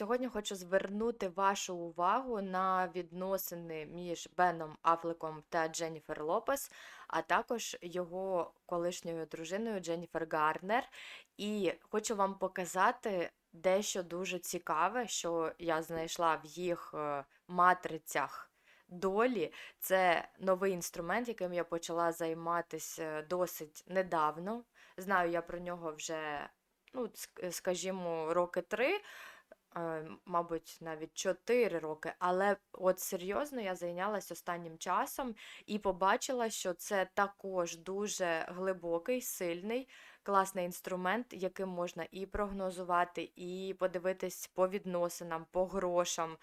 Сьогодні хочу звернути вашу увагу на відносини між Беном Афлеком та Дженніфер Лопес, а також його колишньою дружиною Дженніфер Гарнер. І хочу вам показати дещо дуже цікаве, що я знайшла в їх е, матрицях долі. Це новий інструмент, яким я почала займатися досить недавно. Знаю я про нього вже, ну, скажімо, роки три мабуть, навіть 4 роки, але от серйозно я зайнялась останнім часом і побачила, що це також дуже глибокий, сильний, класний інструмент, яким можна і прогнозувати, і подивитись по відносинам, по грошам.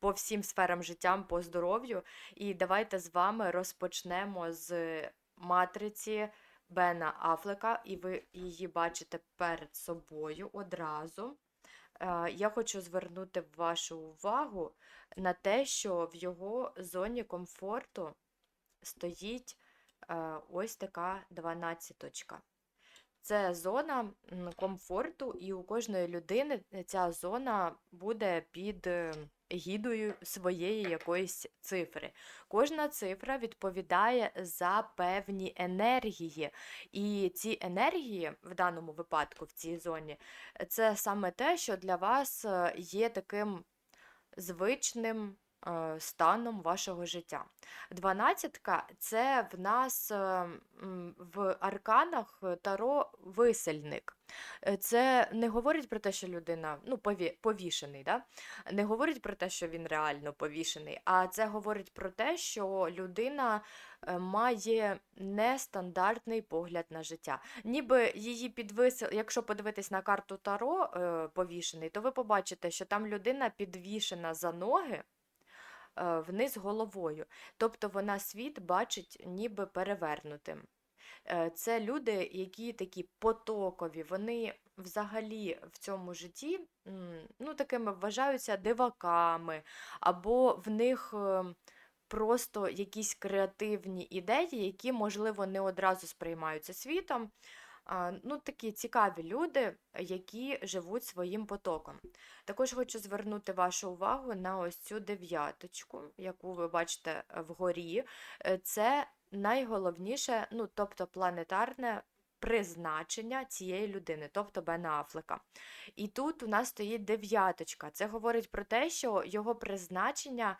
По всім сферам життя, по здоров'ю. І давайте з вами розпочнемо з матриці Бена Афлека, і ви її бачите перед собою одразу. Е, Я хочу звернути вашу увагу на те, що в його зоні комфорту стоїть е, ось така 12. Це зона комфорту, і у кожної людини ця зона буде під е, гідою своєї якоїсь цифри. Кожна цифра відповідає за певні енергії. І ці енергії, в даному випадку, в цій зоні, це саме те, що для вас е, є таким звичним станом вашого життя. Дванадцятка це в нас е, в арканах Таро висельник. Е, Це не говорить про те, що людина ну, повішений, да? не говорить про те, що він реально повішений, а це говорить про те, що людина е, має нестандартний погляд на життя. Ніби її підвисили, якщо подивитись на карту Таро е, повішений, то ви побачите, що там людина підвішена за ноги е, вниз головою. Тобто вона світ бачить ніби перевернутим. Е, Це люди, які такі потокові, вони взагалі в цьому житті ну, такими вважаються диваками, або в них е, просто якісь креативні ідеї, які, можливо, не одразу сприймаються світом. Ну, такі цікаві люди, які живуть своїм потоком. Також хочу звернути вашу увагу на ось цю дев'яточку, яку ви бачите е, вгорі. Е, Це найголовніше, ну, тобто планетарне призначення цієї людини, тобто Бена Афлека. І тут у нас стоїть дев'яточка. Це говорить про те, що його призначення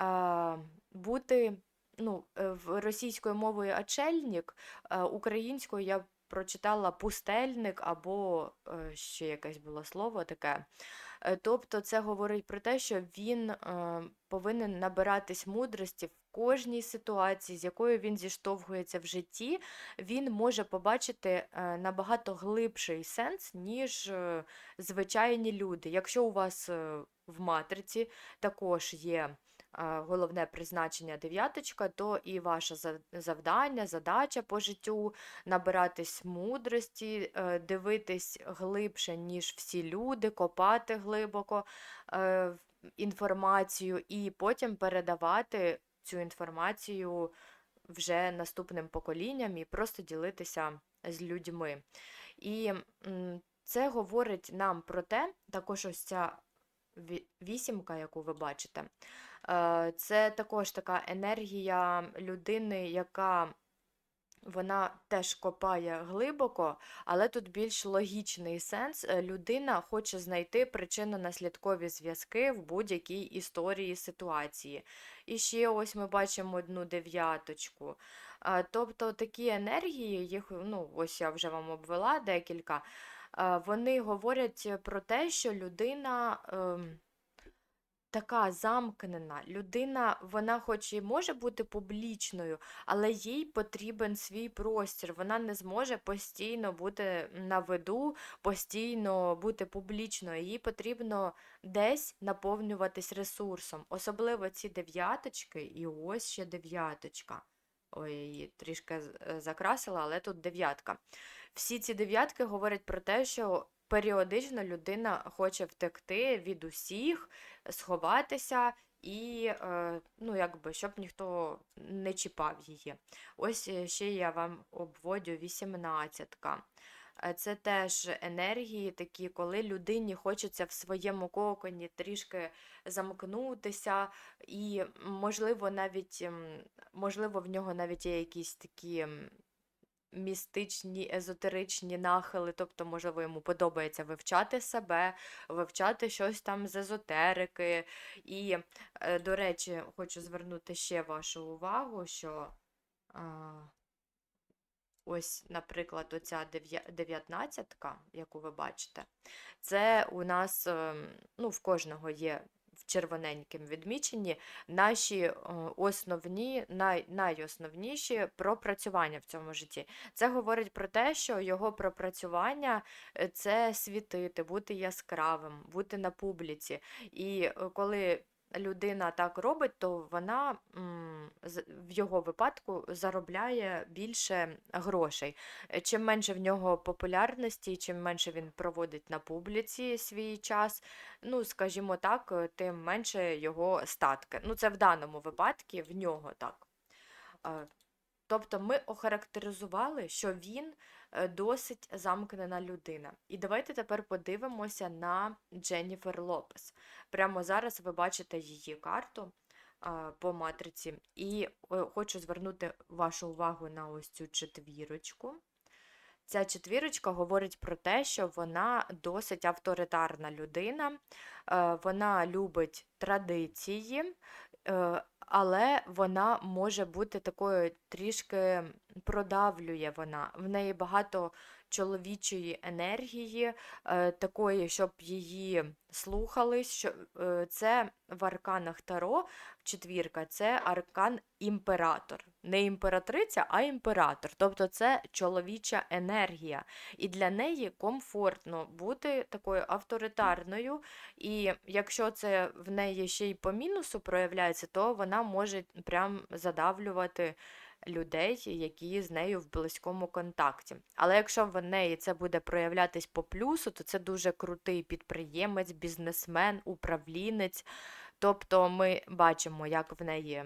е, бути. Ну, е, російською мовою очельник, е, українською я прочитала пустельник або е, ще якесь було слово таке. Е, Тобто це говорить про те, що він е, повинен набиратись мудрості в кожній ситуації, з якою він зіштовхується в житті, він може побачити набагато глибший сенс, ніж звичайні люди. Якщо у вас в матриці також є головне призначення дев'яточка, то і ваше завдання, задача по життю набиратись мудрості, е, дивитись глибше, ніж всі люди, копати глибоко е, інформацію і потім передавати цю інформацію вже наступним поколінням і просто ділитися з людьми. І це говорить нам про те, також ось ця вісімка, яку ви бачите, це також така енергія людини, яка вона теж копає глибоко, але тут більш логічний сенс. Е, Людина хоче знайти причинно-наслідкові зв'язки в будь-якій історії ситуації. І ще ось ми бачимо одну дев'яточку. Е, Тобто такі енергії, їх, ну, ось я вже вам обвела декілька, е, вони говорять про те, що людина. Така замкнена. Людина, вона хоч і може бути публічною, але їй потрібен свій простір. Вона не зможе постійно бути на виду, постійно бути публічною. Їй потрібно десь наповнюватись ресурсом. Особливо ці дев'яточки, і ось ще дев'яточка. Ой, її трішки е, закрасила, але тут дев'ятка. Всі ці дев'ятки говорять про те, що періодично людина хоче втекти від усіх, сховатися і, е, ну, якби, щоб ніхто не чіпав її. Ось е, ще я вам обводю вісімнадцятка. Е, Це теж енергії такі, коли людині хочеться в своєму коконі трішки замкнутися, і можливо, навіть можливо, в нього навіть є якісь такі. Містичні, езотеричні нахили, тобто, можливо, йому подобається вивчати себе, вивчати щось там з езотерики. І, е, до речі, хочу звернути ще вашу увагу, що а, ось, наприклад, оця дев'я- дев'ятнадцятка, яку ви бачите, це у нас ем, ну, в кожного є червоненьким відмічені наші е, основні, най, найосновніші пропрацювання в цьому житті. Це говорить про те, що його пропрацювання е, це світити, бути яскравим, бути на публіці. І е, коли людина так робить, то вона в його випадку заробляє більше грошей. Е, Чим менше в нього популярності, чим менше він проводить на публіці свій час, ну, скажімо так, е, тим менше його статки. Ну, це в даному випадку в нього так. Е, Тобто ми охарактеризували, що він досить замкнена людина. І давайте тепер подивимося на Дженніфер Лопес. Прямо зараз ви бачите її карту по матриці. І е, хочу звернути вашу увагу на ось цю четвірочку. Ця четвірочка говорить про те, що вона досить авторитарна людина, е, вона любить традиції, е, але вона може бути такою трішки продавлює вона. В неї багато чоловічої енергії, е, такої, щоб її слухались. Що, е, це в арканах Таро четвірка, це аркан імператор. Не імператриця, а імператор. Тобто це чоловіча енергія. І для неї комфортно бути такою авторитарною. І якщо це в неї ще й по мінусу проявляється, то вона може прям задавлювати людей, які з нею в близькому контакті. Але якщо в неї це буде проявлятись по плюсу, то це дуже крутий підприємець, бізнесмен, управлінець. Тобто ми бачимо, як в неї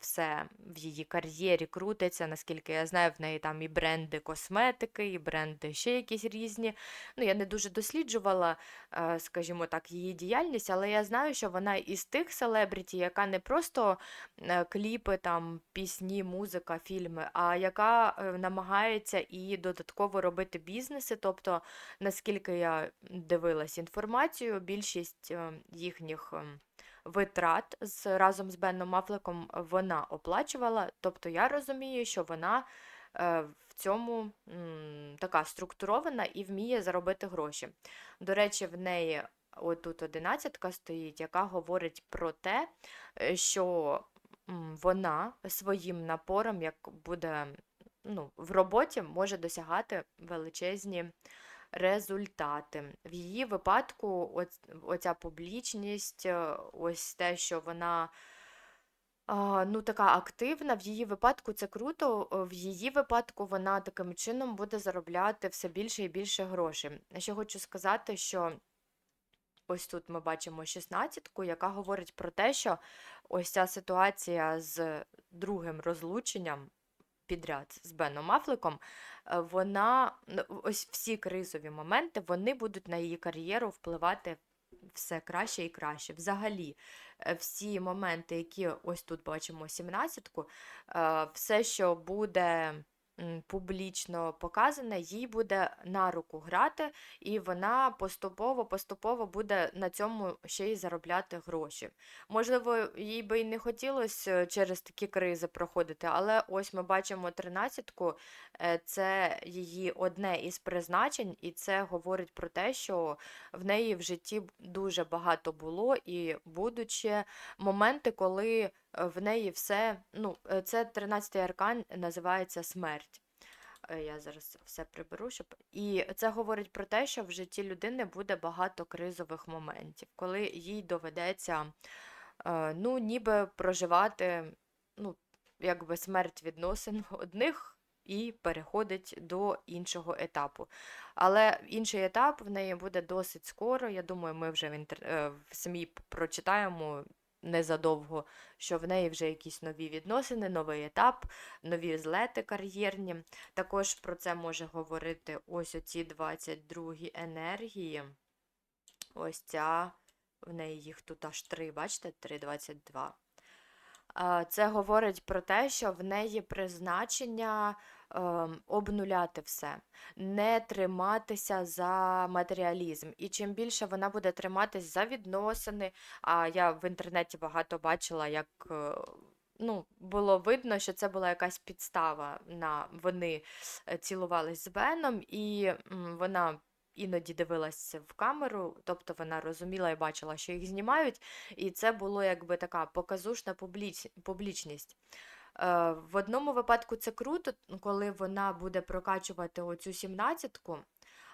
все в її кар'єрі крутиться, наскільки я знаю, в неї там і бренди косметики, і бренди ще якісь різні. Ну, я не дуже досліджувала, е, скажімо так, її діяльність, але я знаю, що вона із тих селебріті, яка не просто е, кліпи, там, пісні, музика, фільми, а яка е, намагається і додатково робити бізнеси. Тобто, наскільки я дивилась інформацію, більшість їхніх. Витрат з, разом з Беном Афлеком вона оплачувала. Тобто я розумію, що вона е, в цьому м, така структурована і вміє заробити гроші. До речі, в неї отут одинадцятка стоїть, яка говорить про те, е, що вона своїм напором, як буде ну, в роботі, може досягати величезні результати. В її випадку оця публічність, е, ось те, що вона ну, така активна, в її випадку це круто, в її випадку вона таким чином буде заробляти все більше і більше грошей. Ще хочу сказати, що ось тут ми бачимо шістнадцятку, яка говорить про те, що ось ця ситуація з другим розлученням підряд з Беном Афлеком, е, вона ну, ось всі кризові моменти вони будуть на її кар'єру впливати все краще і краще. Взагалі, е, всі моменти, які ось тут бачимо сімнадцятку, е, все, що буде публічно показане, їй буде на руку грати, і вона поступово поступово буде на цьому ще й заробляти гроші. Можливо, їй би і не хотілося через такі кризи проходити, але ось ми бачимо тринадцятку, е, це її одне із призначень, і це говорить про те, що в неї в житті дуже багато було і будуть ще моменти, коли е, в неї все, ну, е, це 13-й аркан називається смерть. Е, Я зараз все приберу, щоб. І це говорить про те, що в житті людини буде багато кризових моментів, коли їй доведеться, е, ну, ніби проживати, ну, якби смерть відносин одних і переходить до іншого етапу. Але інший етап в неї буде досить скоро. Я думаю, ми вже в, інтер... е, в СМІ прочитаємо незадовго, що в неї вже якісь нові відносини, новий етап, нові злети кар'єрні. Також про це може говорити ось оці 22 енергії. Ось ця, в неї їх тут аж три, бачите, 3,22. Це говорить про те, що в неї призначення обнуляти все, не триматися за матеріалізм. І чим більше вона буде триматись за відносини, а я в інтернеті багато бачила, як е, ну, було видно, що це була якась підстава на вони е, цілувались з Беном, і вона. Іноді дивилася в камеру, тобто вона розуміла і бачила, що їх знімають, і це було якби така показушна публіч... публічність. Е, В одному випадку це круто, коли вона буде прокачувати оцю сімнадцятку,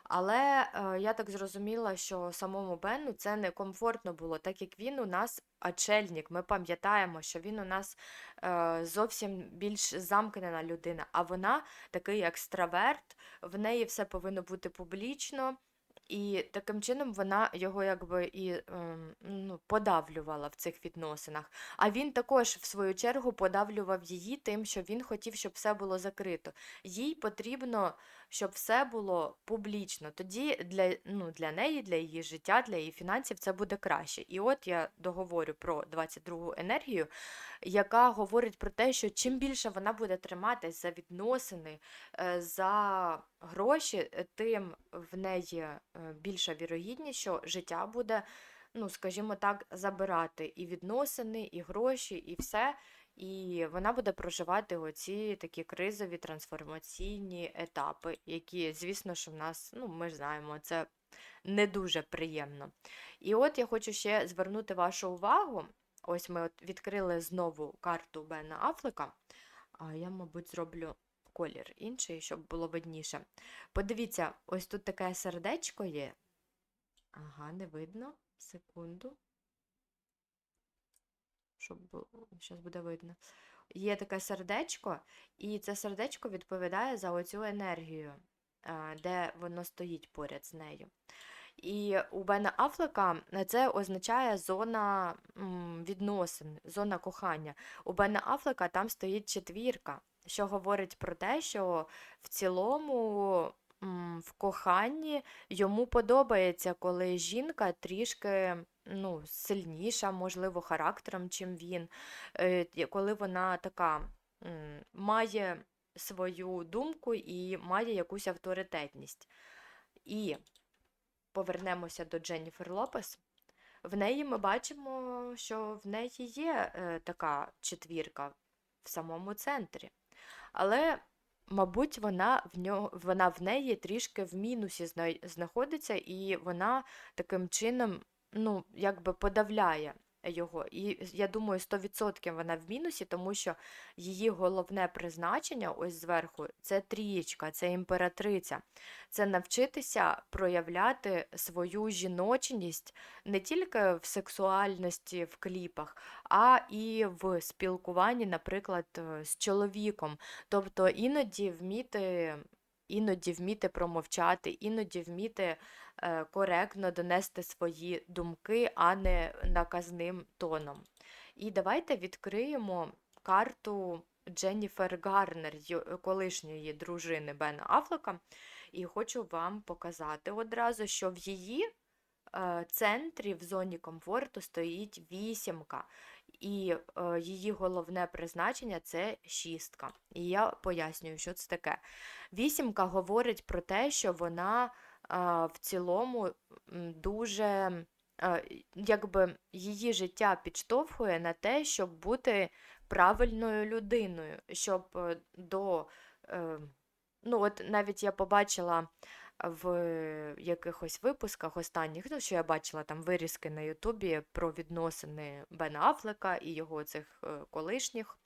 але е, я так зрозуміла, що самому Бену це не комфортно було, так як він у нас очельник. Ми пам'ятаємо, що він у нас е, зовсім більш замкнена людина, а вона такий екстраверт, в неї все повинно бути публічно. І таким чином вона його якби і ем, ну, подавлювала в цих відносинах. А він також, в свою чергу, подавлював її тим, що він хотів, щоб все було закрито. Їй потрібно, щоб все було публічно. Тоді для, ну, для неї, для її життя, для її фінансів це буде краще. І от я договорю про 22-гу енергію, яка говорить про те, що чим більше вона буде триматись за відносини, е, за гроші, е, тим в неї е, більша вірогідність, що життя буде, ну, скажімо так, забирати і відносини, і гроші, і все. І вона буде проживати оці такі кризові трансформаційні етапи, які, звісно, що в нас, ну, ми ж знаємо, це не дуже приємно. І от я хочу ще звернути вашу увагу. Ось ми от відкрили знову карту Бена Афлека. А я, мабуть, зроблю колір інший, щоб було видніше. Подивіться, ось тут таке сердечко є. Ага, не видно. Секунду. Щоб зараз буде видно. Є таке сердечко, і це сердечко відповідає за оцю енергію, де воно стоїть поряд з нею. І у Бена Афлека це означає зона відносин, зона кохання. У Бена Афлека там стоїть четвірка, що говорить про те, що в цілому в коханні йому подобається, коли жінка трішки ну, сильніша, можливо, характером, чим він, е, коли вона така має свою думку і має якусь авторитетність. І повернемося до Дженніфер Лопес. В неї ми бачимо, що в неї є е, така четвірка в самому центрі. Але, мабуть, вона в нього, вона в неї трішки в мінусі знаходиться, і вона таким чином ну, якби подавляє його. І я думаю, 100% вона в мінусі, тому що її головне призначення ось зверху це трієчка, це імператриця. Це навчитися проявляти свою жіночність не тільки в сексуальності, в кліпах, а і в спілкуванні, наприклад, з чоловіком. Тобто іноді вміти. Іноді вміти промовчати, іноді вміти Е, коректно донести свої думки, а не наказним тоном. І давайте відкриємо карту Дженніфер Гарнер, колишньої дружини Бена Афлека, і хочу вам показати одразу, що в її е, центрі в зоні комфорту стоїть вісімка. І е, її головне призначення це шістка. І я пояснюю, що це таке. Вісімка говорить про те, що вона в цілому дуже якби її життя підштовхує на те, щоб бути правильною людиною, щоб е, до. Ну, от навіть я побачила в якихось випусках останніх, ну, що я бачила там вирізки на Ютубі про відносини Бена Афлека і його цих е, колишніх.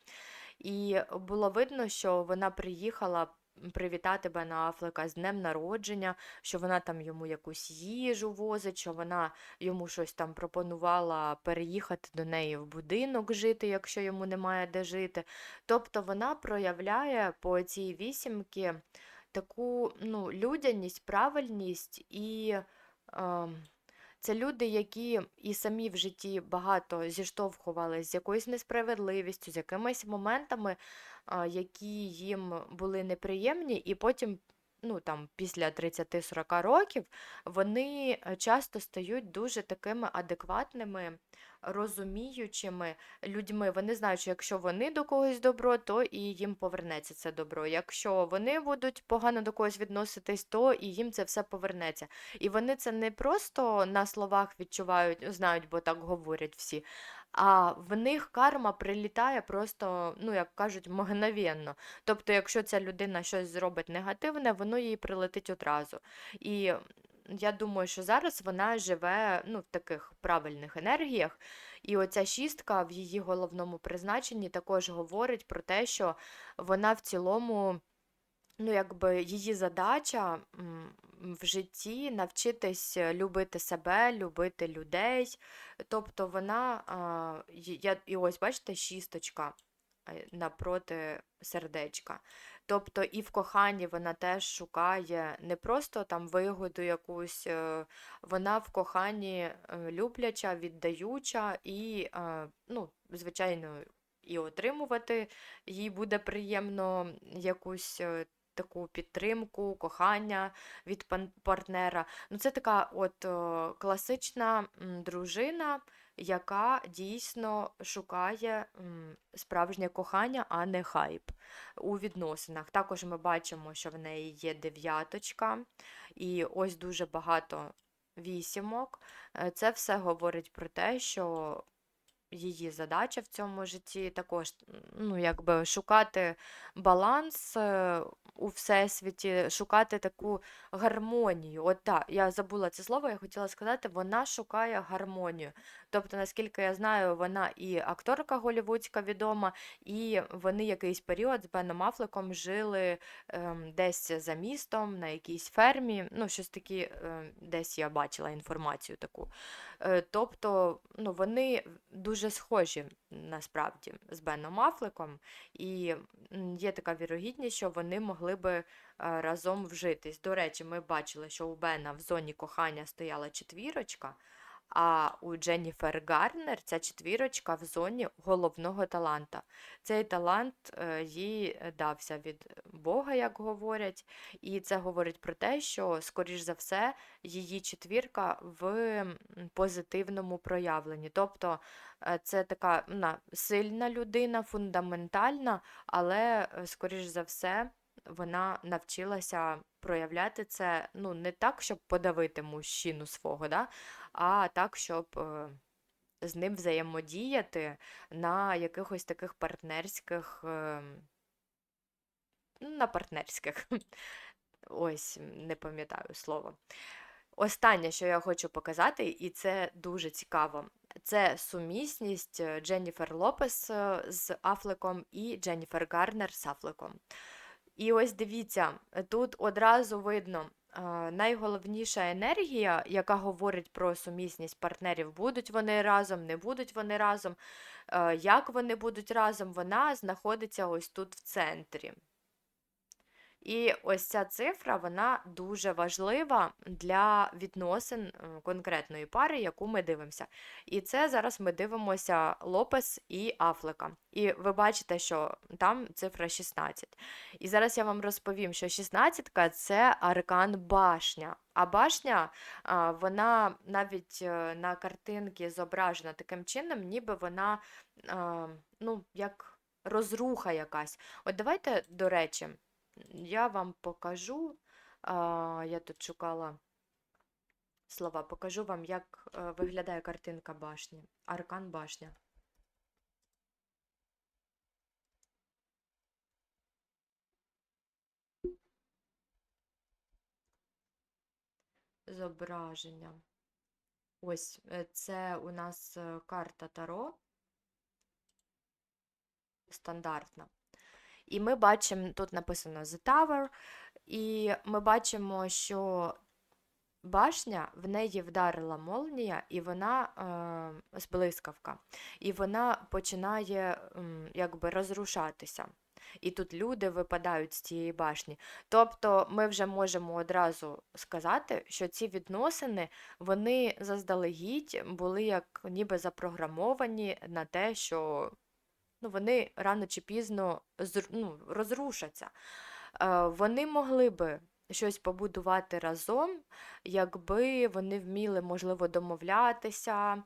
І було видно, що вона приїхала привітати Бена Афлека з днем народження, що вона там йому якусь їжу возить, що вона йому щось там пропонувала переїхати до неї в будинок жити, якщо йому немає де жити. Тобто вона проявляє по цій вісімки таку ну, людяність, правильність і. Е, Це люди, які і самі в житті багато зіштовхувались з якоюсь несправедливістю, з якимись моментами, які їм були неприємні, і потім. Ну, там, після 30-40 років вони е, часто стають дуже такими адекватними, розуміючими людьми. Вони знають, що якщо вони до когось добро, то і їм повернеться це добро. Якщо вони будуть погано до когось відноситись, то і їм це все повернеться. І вони це не просто на словах відчувають, знають, бо так говорять всі. А в них карма прилітає просто, ну як кажуть, мгновенно. Тобто, якщо ця людина щось зробить негативне, воно їй прилетить одразу. І я думаю, що зараз вона живе ну, в таких правильних енергіях. І оця шістка в її головному призначенні також говорить про те, що вона в цілому, ну, якби її задача в житті навчитись любити себе, любити людей. Тобто вона, я, і ось бачите, шісточка е, напроти сердечка. Тобто і в коханні вона теж шукає не просто там вигоду якусь, е, вона в коханні е, любляча, віддаюча і, е, ну, звичайно, і отримувати їй буде приємно якусь е, таку підтримку, кохання від партнера. Ну, це така от е, класична дружина, яка дійсно шукає справжнє кохання, а не хайп у відносинах. Також ми бачимо, що в неї є дев'яточка, і ось дуже багато вісімок. Е, Це все говорить про те, що її задача в цьому житті також ну, якби шукати баланс е, у всесвіті, шукати таку гармонію. От так, я забула це слово, я хотіла сказати, вона шукає гармонію. Тобто, наскільки я знаю, вона і акторка голівудська відома, і вони якийсь період з Беном Аффлеком жили ем, десь за містом, на якійсь фермі. Ну, щось таке, ем, десь я бачила інформацію таку. Е, Тобто, ну, вони дуже схожі насправді з Беном Аффлеком, і є така вірогідність, що вони могли би е, разом вжитись. До речі, ми бачили, що у Бена в зоні кохання стояла четвірочка, а у Дженніфер Гарнер ця четвірочка в зоні головного таланта. Цей талант е, їй дався від Бога, як говорять, і це говорить про те, що, скоріш за все, її четвірка в позитивному проявленні. Тобто е, це така вона сильна людина, фундаментальна, але, скоріш за все, вона навчилася проявляти це ну, не так, щоб подавити мужчину свого, да? а так, щоб е, з ним взаємодіяти на якихось таких партнерських, е, ну, на партнерських. Ось, не пам'ятаю слово. Останнє, що я хочу показати, і це дуже цікаво, це сумісність е, Дженніфер Лопес з Афлеком і Дженніфер Гарнер з Афлеком. І ось дивіться, тут одразу видно. Найголовніша енергія, яка говорить про сумісність партнерів, будуть вони разом, не будуть вони разом, е, як вони будуть разом, вона знаходиться ось тут в центрі. І ось ця цифра, вона дуже важлива для відносин е, конкретної пари, яку ми дивимося. І це зараз ми дивимося Лопес і Афлека. І ви бачите, що там цифра 16. І зараз я вам розповім, що 16 це аркан башня. А башня, вона навіть е, на картинці зображена таким чином, ніби вона, ну, як розруха якась. От давайте, до речі. Я вам покажу, я тут шукала слова, покажу вам, як е, виглядає картинка башні, аркан башня. Зображення. Ось е, це у нас е, карта Таро стандартна. І ми бачимо, тут написано The Tower, і ми бачимо, що башня в неї вдарила молнія, і вона е, з блискавка, і вона починає м, якби розрушатися. і тут люди випадають з цієї башні. Тобто ми вже можемо одразу сказати, що ці відносини вони заздалегідь були як ніби запрограмовані на те, що ну, вони рано чи пізно ну, розрушаться. Е, Вони могли би щось побудувати разом, якби вони вміли, можливо, домовлятися,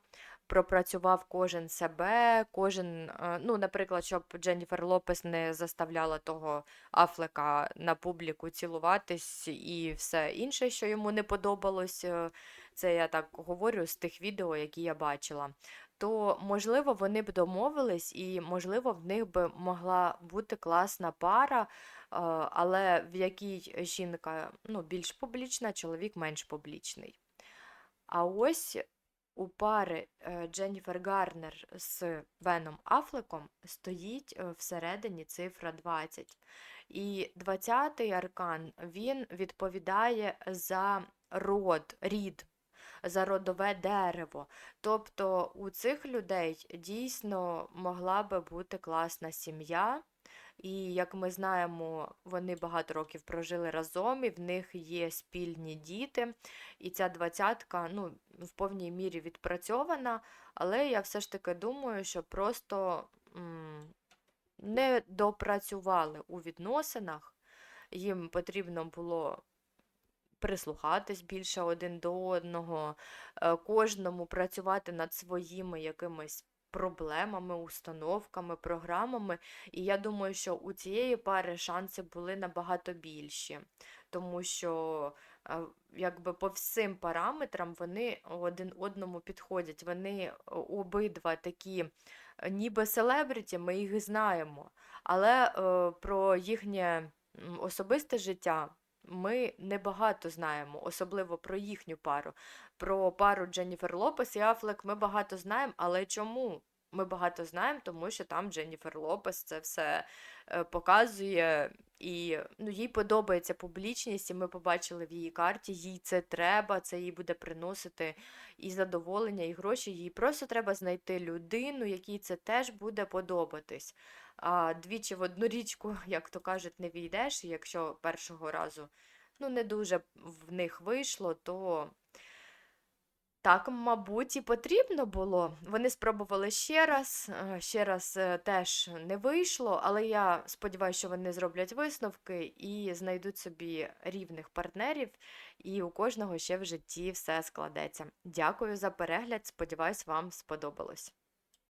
пропрацював кожен себе, кожен, е, ну, наприклад, щоб Дженніфер Лопес не заставляла того Афлека на публіку цілуватись і все інше, що йому не подобалось. е, Це я так говорю з тих відео, які я бачила. То, можливо, вони б домовились, і, можливо, в них би могла бути класна пара, е, але в якій жінка ну, більш публічна, чоловік менш публічний. А ось у пари е, Дженніфер Гарнер з Беном Афлеком стоїть е, всередині цифра 20. І 20-й аркан він відповідає за род, рід, за родове дерево. Тобто у цих людей дійсно могла би бути класна сім'я. І як ми знаємо, вони багато років прожили разом, і в них є спільні діти. І ця двадцятка ну, в повній мірі відпрацьована, але я все ж таки думаю, що просто м, не допрацювали у відносинах. Їм потрібно було прислухатись більше один до одного, е, кожному працювати над своїми якимись проблемами, установками, програмами. І я думаю, що у цієї пари шанси були набагато більші, тому що е, якби по всім параметрам вони один одному підходять. Вони обидва такі е, ніби селебриті, ми їх знаємо, але е, про їхнє особисте життя ми небагато знаємо, особливо про їхню пару. Про пару Дженніфер Лопес і Афлек ми багато знаємо, але чому? Ми багато знаємо, тому що там Дженніфер Лопес це все е, показує, і ну, їй подобається публічність, і ми побачили в її карті, їй це треба, це їй буде приносити і задоволення, і гроші. Їй просто треба знайти людину, якій це теж буде подобатись. А двічі в одну річку, як то кажуть, не війдеш, і якщо першого разу ну, не дуже в них вийшло, то так, мабуть, і потрібно було. Вони спробували ще раз, е, ще раз е, теж не вийшло, але я сподіваюся, що вони зроблять висновки і знайдуть собі рівних партнерів, і у кожного ще в житті все складеться. Дякую за перегляд. Сподіваюсь, вам сподобалось.